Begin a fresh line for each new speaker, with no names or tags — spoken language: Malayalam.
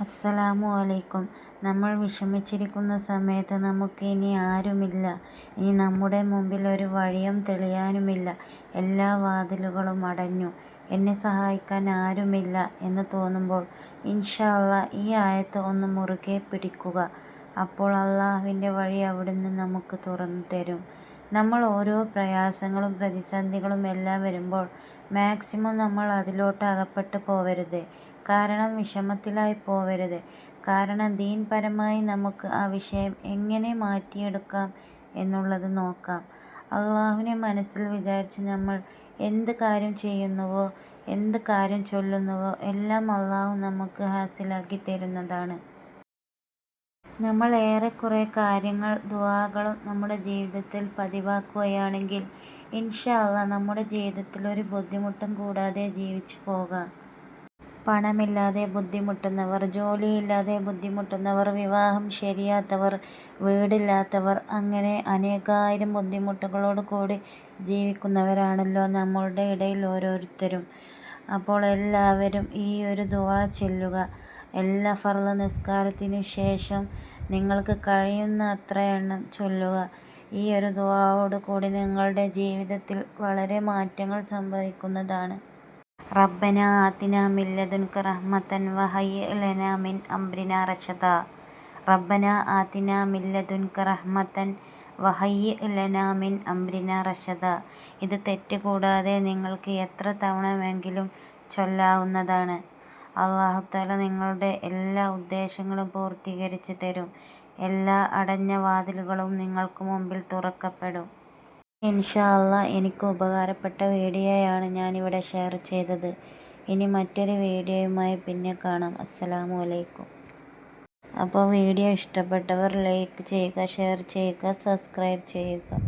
അസ്സലാമു അലൈക്കും. നമ്മൾ വിഷമിച്ചിരിക്കുന്ന സമയത്ത് നമുക്ക് ഇനി ആരുമില്ല. ഇനി നമ്മുടെ മുമ്പിൽ ഒരു വഴിയും തെളിയാനുമില്ല. എല്ലാ വാതിലുകളും അടഞ്ഞു. എന്നെ സഹായിക്കാൻ ആരുമില്ല എന്ന് തോന്നുമ്പോൾ ഇൻഷാ അള്ളാ ഈ ആയത്ത് ഒന്ന് മുറുകെ പിടിക്കുക. അപ്പോൾ അള്ളാഹുവിന്റെ വഴി അവിടുന്ന് നമുക്ക് തുറന്നു തരും. നമ്മൾ ഓരോ പ്രയാസങ്ങളും പ്രതിസന്ധികളും എല്ലാം വരുമ്പോൾ മാക്സിമം നമ്മൾ അതിലോട്ട് അകപ്പെട്ട് പോവരുത്. കാരണം വിഷമത്തിലായി പോവരുത്. കാരണം ദീൻപരമായി നമുക്ക് ആ വിഷയം എങ്ങനെ മാറ്റിയെടുക്കാം എന്നുള്ളത് നോക്കാം. അള്ളാഹുവിനെ മനസ്സിൽ വിചാരിച്ച് നമ്മൾ എന്ത് കാര്യം ചെയ്യുന്നുവോ എന്ത് കാര്യം ചൊല്ലുന്നുവോ എല്ലാം അള്ളാഹു നമുക്ക് ഹാസിലാക്കി തരുന്നതാണ്. നമ്മൾ ഏറെക്കുറെ കാര്യങ്ങൾ ദുആകളും നമ്മുടെ ജീവിതത്തിൽ പതിവാക്കുകയാണെങ്കിൽ ഇൻഷാ നമ്മുടെ ജീവിതത്തിൽ ഒരു ബുദ്ധിമുട്ടും കൂടാതെ ജീവിച്ചു പോകാം. പണമില്ലാതെ ബുദ്ധിമുട്ടുന്നവർ ജോലിയില്ലാതെ ബുദ്ധിമുട്ടുന്നവർ വിവാഹം ശരിയാത്തവർ വീടില്ലാത്തവർ അങ്ങനെ അനേകായിരം ബുദ്ധിമുട്ടുകളോട് കൂടി ജീവിക്കുന്നവരാണല്ലോ നമ്മളുടെ ഇടയിൽ ഓരോരുത്തരും. അപ്പോൾ എല്ലാവരും ഈ ഒരു ദുആ ചൊല്ലുക. എല്ലാ ഫർൾ നിസ്കാരത്തിനു ശേഷം നിങ്ങൾക്ക് കഴിയുന്ന അത്ര എണ്ണം ചൊല്ലുക. ഈ ഒരു ദുവാവോട് കൂടി നിങ്ങളുടെ ജീവിതത്തിൽ വളരെ മാറ്റങ്ങൾ സംഭവിക്കുന്നതാണ്. റബ്ബന ആത്തിന മിൻ ലദുൻക റഹ്മത്തൻ വഹയ്യിഅ ലനാ മിൻ അംരിനാ റഷദ റബ്ബന ആത്തിന മിൻ ലദുൻക റഹ്മത്തൻ വഹയ്യ ലനാ മിൻ അംരിനാ റഷദ ഇത് തെറ്റ് കൂടാതെ നിങ്ങൾക്ക് എത്ര തവണ വെങ്കിലും ചൊല്ലാവുന്നതാണ്. അല്ലാഹുതആല നിങ്ങളുടെ എല്ലാ ഉദ്ദേശങ്ങളും പൂർത്തീകരിച്ച് തരും. എല്ലാ അടഞ്ഞ വാതിലുകളും നിങ്ങൾക്ക് മുമ്പിൽ തുറക്കപ്പെടും. ഇൻഷാ അള്ളാ എനിക്ക് ഉപകാരപ്പെട്ട വീഡിയോയാണ് ഞാനിവിടെ ഷെയർ ചെയ്തത്. ഇനി മറ്റൊരു വീഡിയോയുമായി പിന്നെ കാണാം. അസ്സലാമു അലൈക്കും. അപ്പോൾ വീഡിയോ ഇഷ്ടപ്പെട്ടവർ ലൈക്ക് ചെയ്യുക ഷെയർ ചെയ്യുക സബ്സ്ക്രൈബ് ചെയ്യുക.